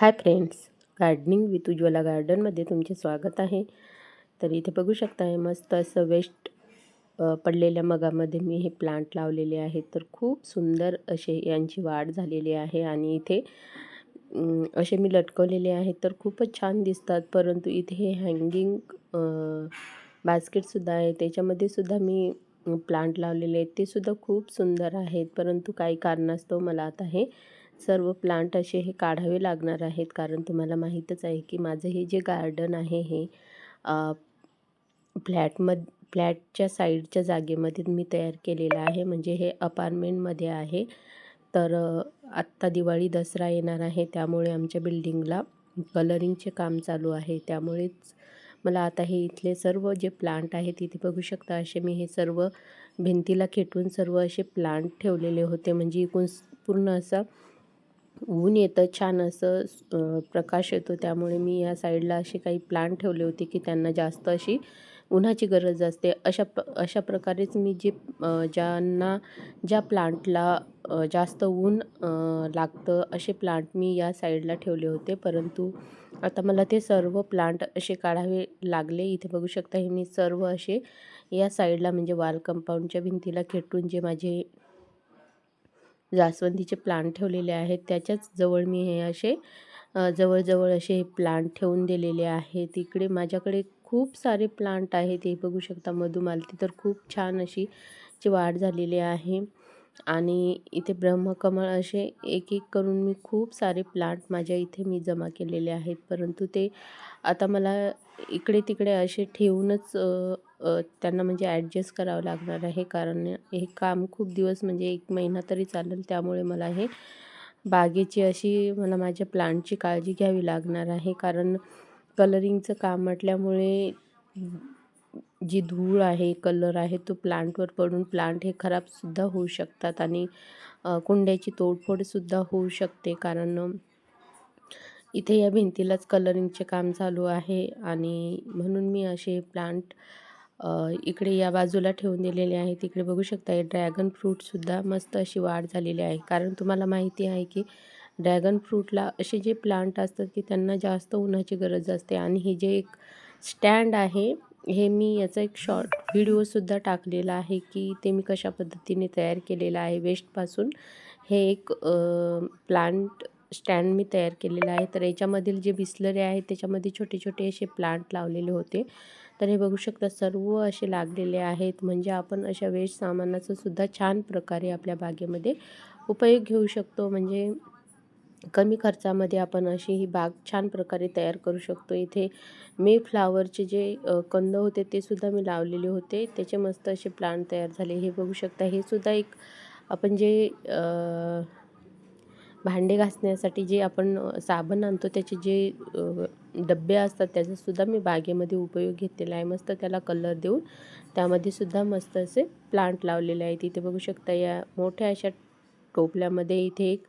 Hi friends gardening with Ujjwala गार्डनमध्ये तुमचे स्वागत आहे. तर इथे बघू शकता आहे मस्त असं वेस्ट पडलेल्या मगामध्ये मी हे प्लांट लावलेले आहेत. तर खूप सुंदर असे यांची वाढ झालेली आहे आणि इथे असे मी लटकवलेले आहेत. तर खूपच छान दिसतात परंतु इथे हे हँगिंग बास्केटसुद्धा आहे. त्याच्यामध्ये सुद्धा मी प्लांट लावलेले आहेत. ते सुद्धा खूप सुंदर आहेत परंतु काही कारणास्तव मला आता हे सर्व प्लांट असे हे काढावे लागणार आहेत कारण तुम्हाला माहीतच आहे की माझं हे जे गार्डन आहे हे फ्लॅटमध फ्लॅटच्या साईडच्या जागेमध्ये मी तयार केलेलं आहे. म्हणजे हे अपार्टमेंटमध्ये आहे. तर आत्ता दिवाळी दसरा येणार आहे त्यामुळे आमच्या बिल्डिंगला कलरिंगचे काम चालू आहे. त्यामुळेच मला आता हे इथले सर्व जे प्लांट आहेत तिथे बघू शकता असे मी हे सर्व भिंतीला खेटून सर्व असे प्लांट ठेवलेले होते. म्हणजे एकूण पूर्ण असं ऊन येतं छान असं प्रकाश येतो. त्यामुळे मी या साईडला असे काही प्लांट ठेवले होते की त्यांना जास्त अशी उन्हाची गरज असते. अशा प अशा प्रकारेच मी जे ज्यांना ज्या प्लांटला जास्त ऊन लागतं असे प्लांट मी या साईडला ठेवले होते. परंतु आता मला ते सर्व प्लांट असे काढावे लागले. इथे बघू शकता हे मी सर्व असे या साईडला म्हणजे वाल कंपाऊंडच्या भिंतीला खेटून जे माझे जास्वंदीचे प्लांट ठेवलेले आहेत. त्याच्याच जवळ मी हे असे जवळजवळ असे हे प्लांट ठेवून दिलेले आहेत. इकडे माझ्याकडे खूप सारे प्लांट आहेत. हे बघू शकता मधुमालती. तर खूप छान अशी ची वाढ झालेली आहे. आणि इथे ब्रह्मकमळ असे एक एक करून मी खूप सारे प्लांट माझ्या इथे मी जमा केलेले आहेत. परंतु ते आता मला इकडे तिकडे असे ठेवूनच त्यांना म्हणजे ॲडजस्ट करावं लागणार आहे. कारण हे काम खूप दिवस म्हणजे एक महिना तरी चालेल. त्यामुळे मला हे बागेची अशी मला माझ्या प्लांटची काळजी घ्यावी लागणार आहे. कारण कलरिंगचं काम म्हटल्यामुळे जी धूळ आहे कलर आहे तो प्लांटवर पडून प्लांट हे खराबसुद्धा होऊ शकतात आणि कुंड्याची तोडफोडसुद्धा होऊ शकते. कारण इथे या भिंतीलाच कलरिंगचे काम चालू आहे आणि म्हणून मी असे प्लांट इकडे या बाजूला ठेवून दिलेले आहे तिकडे बघू शकता हे ड्रॅगन फ्रूटसुद्धा मस्त अशी वाढ झालेली आहे. कारण तुम्हाला माहिती आहे की ड्रॅगन फ्रूटला असे जे प्लांट असतात की त्यांना जास्त उन्हाची गरज असते आणि हे जे एक स्टँड आहे हे मी याचा एक शॉर्ट व्हिडिओसुद्धा टाकलेला आहे की ते मी कशा पद्धतीने तयार केलेलं आहे. वेस्टपासून हे एक प्लांट स्टँड मी तयार केलेला आहे. तर याच्यामधील जे बिस्लरी आहेत त्याच्यामध्ये छोटे छोटे असे प्लांट लावलेले होते. तर हे बघू शकता सर्व असे लागलेले आहेत. म्हणजे आपण अशा वेस्ट सामानाचा सुद्धा छान प्रकारे आपल्या बागेमध्ये उपयोग घेऊ शकतो. म्हणजे कमी खर्चामध्ये आपण अशी ही बाग छान प्रकारे तयार करू शकतो. इथे मे फ्लावरचे जे कंद होते ते सुद्धा मी लावलेले होते. त्याचे मस्त असे प्लांट तयार झाले. हे बघू शकता हे सुद्धा एक आपण जे भांडे घासण्यासाठी जे आपण साबण आणतो त्याचे जे डब्बे असतात त्याचासुद्धा मी बागेमध्ये उपयोग घेतलेला आहे. मस्त त्याला कलर देऊन त्यामध्ये सुद्धा मस्त असे प्लांट लावलेले आहेत. इथे बघू शकता या मोठ्या अशा टोपल्यामध्ये इथे एक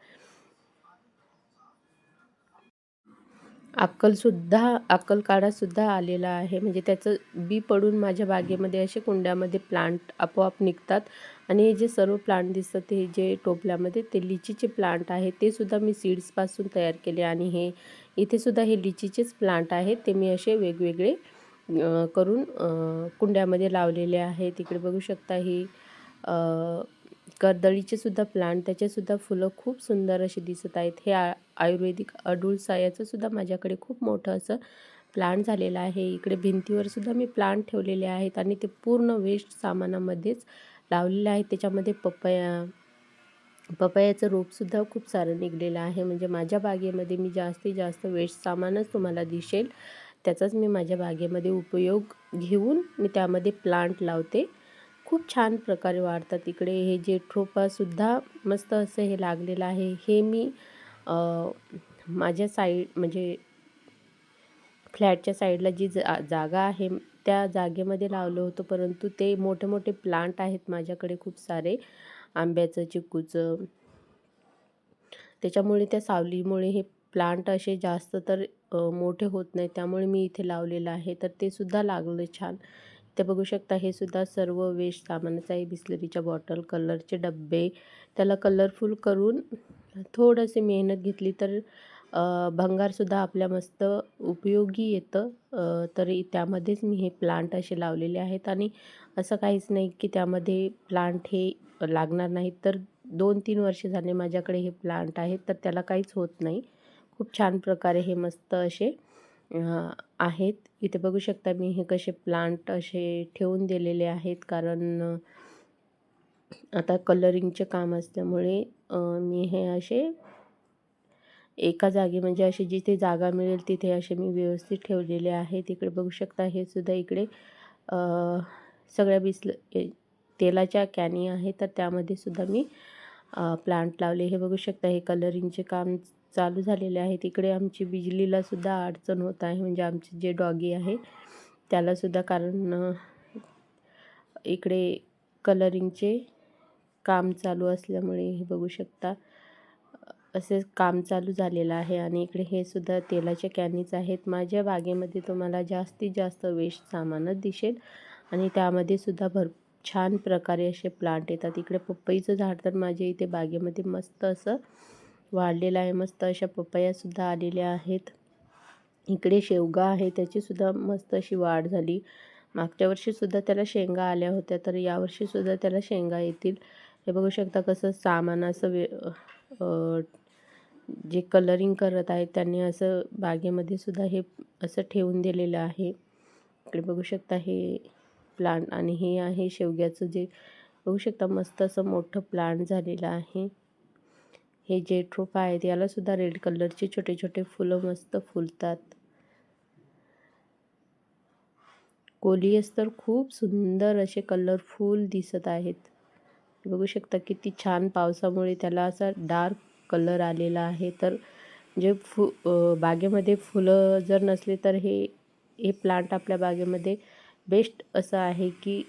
अक्कलसुद्धा अक्कलकाडासुद्धा आलेला आहे. म्हणजे त्याचं बी पडून माझ्या बागेमध्ये असे कुंड्यामध्ये प्लांट आपोआप निघतात. आणि हे जे सर्व प्लांट दिसतात हे जे टोपल्यामध्ये ते लिचीचे प्लांट आहे ते सुद्धा मी सीड्सपासून तयार केले. आणि हे इथे सुद्धा हे लिचीचेच प्लांट आहेत. ते मी असे वेगवेगळे करून कुंड्यामध्ये लावलेले आहेत. तिकडे बघू शकता ही सुद्धा प्लांट त्याचेसुद्धा फुलं खूप सुंदर असे दिसत आहेत. हे आ आयुर्वेदिक अडुळसा याचंसुद्धा माझ्याकडे खूप मोठं असं प्लांट झालेलं आहे. इकडे भिंतीवर सुद्धा मी प्लांट ठेवलेले आहेत आणि ते पूर्ण वेस्ट सामानामध्येच लावलेलं आहे त्याच्यामध्ये पपया पपयाचं रोपसुद्धा खूप सारं निघलेलं आहे. म्हणजे माझ्या बागेमध्ये मी जास्तीत जास्त वेस्ट सामानच तुम्हाला दिसेल. त्याचाच मी माझ्या बागेमध्ये उपयोग घेऊन मी त्यामध्ये प्लांट लावते. खूप छान प्रकारे वाढतात इकडे. हे जे ठोपासुद्धा मस्त असं हे लागलेलं आहे. हे मी माझ्या साईड म्हणजे फ्लॅटच्या साईडला जी जा जागा आहे त्या जागेमध्ये लावलं होतं. परंतु ते मोठे मोठे प्लांट आहेत माझ्याकडे खूप सारे. आंब्याचं चिकूचं. त्याच्यामुळे त्या सावलीमुळे हे प्लांट असे जास्त तर मोठे होत नाही त्यामुळे मी इथे लावलेलं आहे. तर ते सुद्धा लागलं छान. ते बघू शकता हे सुद्धा सर्व वेस्ट सामानाचं आहे बिस्लरीच्या बॉटल कलरचे डब्बे. त्याला कलरफुल करून थोडंसे मेहनत घेतली तर भंगारसुद्धा आपल्या मस्त उपयोगी येतं. तरी त्यामध्येच मी हे प्लांट असे लावलेले आहेत आणि असं काहीच नाही की त्यामध्ये प्लांट हे लागणार नाहीत. तर दोन तीन वर्ष झाले माझ्याकडे हे प्लांट आहेत तर त्याला काहीच होत नाही. खूप छान प्रकारे हे मस्त असे आहेत. इथे बघू शकता मी हे कसे प्लांट असे ठेवून दिलेले आहेत. कारण आता कलरिंगचे काम असल्यामुळे मी हे असे एका जागी म्हणजे अशी जिथे जागा मिळेल तिथे असे मी व्यवस्थित ठेवलेले आहेत. इकडे बघू शकता हे सुद्धा इकडे सगळ्या बिसल तेलाच्या कॅनी आहे तर त्यामध्ये सुद्धा मी प्लांट लावले. हे बघू शकता हे कलरिंगचे काम चालू झालेले आहेत. इकडे आमची बिजलीला सुद्धा अडचण होत आहे. म्हणजे आमचे जे डॉगी आहे त्यालासुद्धा कारण इकडे कलरिंगचे काम चालू असल्यामुळे हे बघू शकता असे काम चालू झालेलं आहे. आणि इकडे हे सुद्धा तेलाच्या कॅनीच आहेत. माझ्या बागेमध्ये तुम्हाला जास्तीत जास्त वेस्ट सामानच दिसेल. आणि त्यामध्ये सुद्धा भर छान प्रकारे असे प्लांट येतात. इकडे पपईचं झाड तर माझ्या इथे बागेमध्ये मस्त असं वाढलेलं आहे. मस्त अशा पपयासुद्धा आलेल्या आहेत. इकडे शेवगा आहे. त्याचीसुद्धा मस्त अशी वाढ झाली. मागच्या वर्षीसुद्धा त्याला शेंगा आल्या होत्या तर यावर्षीसुद्धा त्याला शेंगा येतील. हे बघू शकता कसं सामान असं वे जे कलरिंग करत आहेत त्यांनी असं बागेमध्ये सुद्धा हे असं ठेवून दिलेलं आहे. इकडे बघू शकता हे प्लांट आणि हे आहे शेवग्याचं जे बघू शकता मस्त असं मोठं प्लांट झालेलं आहे. हे जे ट्रोपा आहेत यालासुद्धा रेड कलरचे छोटे छोटे फुलं मस्त फुलतात. कोलियस तर खूप सुंदर असे कलरफुल दिसत आहेत. बघू शकता किती छान पावसामुळे त्याला असा डार्क कलर आलेला आहे. तर जे फु बागेमध्ये फुलं जर नसले तर हे हे प्लांट आपल्या बागेमध्ये बेस्ट असं आहे की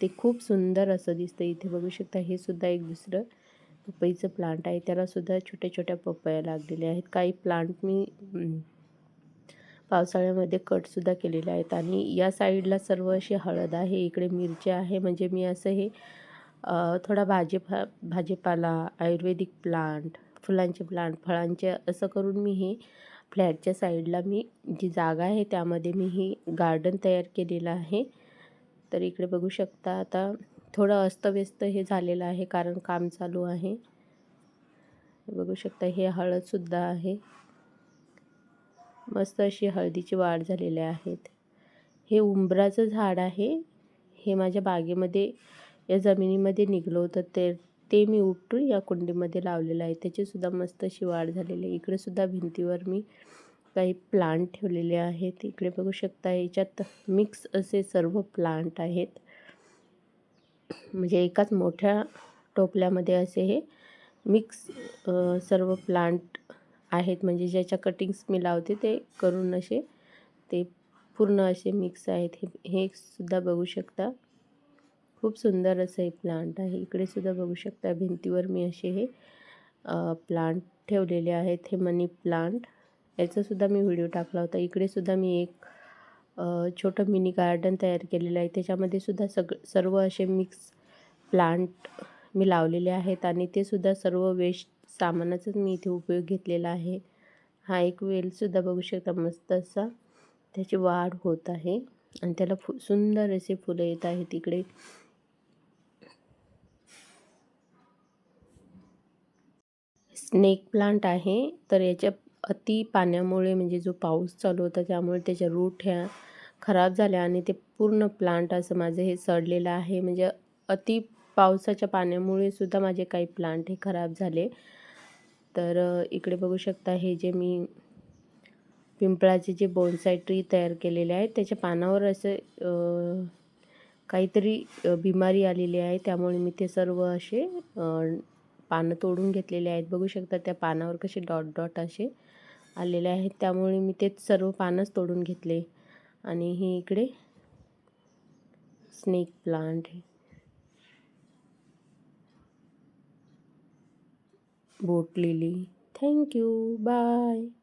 ते खूप सुंदर असं दिसतं इथे बघू शकता हे सुद्धा एक दुसरं पपईचं प्लांट आहे त्यालासुद्धा छोट्या छोट्या पपया लागलेल्या आहेत. काही प्लांट मी पावसाळ्यामध्ये कटसुद्धा केलेले आहेत. आणि या साईडला सर्व अशी हळद आहे इकडे मिरच्या आहे. म्हणजे मी असं हे थोडा भाजीपा भाजीपाला आयुर्वेदिक प्लांट फुलांचे प्लांट फळांचे असं करून मी हे फ्लॅटच्या साईडला मी जी जागा आहे त्यामध्ये मी ही गार्डन तयार केलेलं आहे. तर इकडे बघू शकता आता थोडं अस्तव्यस्त हे झालेलं आहे कारण काम चालू आहे. बघू शकता हे हळदसुद्धा आहे. मस्त अशी हळदीची वाढ झालेली आहेत. हे उंबराचं झाड आहे. हे माझ्या बागेमध्ये या जमिनीमध्ये निघलं होतं ते ते मी उपटून या कुंडीमध्ये लावलेलं आहे. त्याचीसुद्धा मस्त अशी वाढ झालेली आहे. इकडेसुद्धा भिंतीवर मी काही प्लांट ठेवलेले आहेत. इकडे बघू शकता याच्यात मिक्स असे सर्व प्लांट आहेत. म्हणजे एकाच मोठ्या टोपल्यामध्ये असे हे मिक्स सर्व प्लांट आहेत. म्हणजे ज्याच्या कटिंग्स मी लावते ते करून असे ते पूर्ण असे मिक्स आहेत. हे हे सुद्धा बघू शकता. खूप सुंदर असं हे प्लांट आहे. इकडे सुद्धा बघू शकता. भिंतीवर मी असे हे प्लांट ठेवलेले आहेत. हे मनी प्लांट याचासुद्धा मी व्हिडिओ टाकला होता. इकडे सुद्धा मी एक छोटं मिनी गार्डन तयार केलेलं आहे. त्याच्यामध्ये सुद्धा सग सर्व असे मिक्स प्लांट मी लावलेले आहेत आणि ते सुद्धा सर्व वेस्ट सामानाचाच मी इथे उपयोग घेतलेला आहे. हा एक वेलसुद्धा बघू शकता मस्त असा. त्याची वाढ होत आहे आणि त्याला फु सुंदर असे फुलं येत आहेत इकडे. स्नेक प्लांट आहे. तर याच्या अति पाण्यामुळे म्हणजे जो पाऊस चालू होता त्यामुळे त्याच्या रूट ह्या खराब झाल्या आणि ते पूर्ण प्लांट असं माझं हे सडलेलं आहे. म्हणजे अति पावसाच्या पाण्यामुळे सुद्धा माझे काही प्लांट हे खराब झाले. तर इकडे बघू शकता हे जे मी पिंपळाचे जे बोनसाय ट्री तयार केलेले आहेत त्याच्या पानावर असे काहीतरी बिमारी आलेली आहे. त्यामुळे मी ते सर्व असे पानं तोडून घेतलेले आहेत. बघू शकता त्या पानावर कसे डॉट डॉट असे आलेले आहेत. त्यामुळे मी तेच सर्व पानंच तोडून घेतले. आणि हे इकडे snake plant बोटलेली boat lily. Thank you. Bye.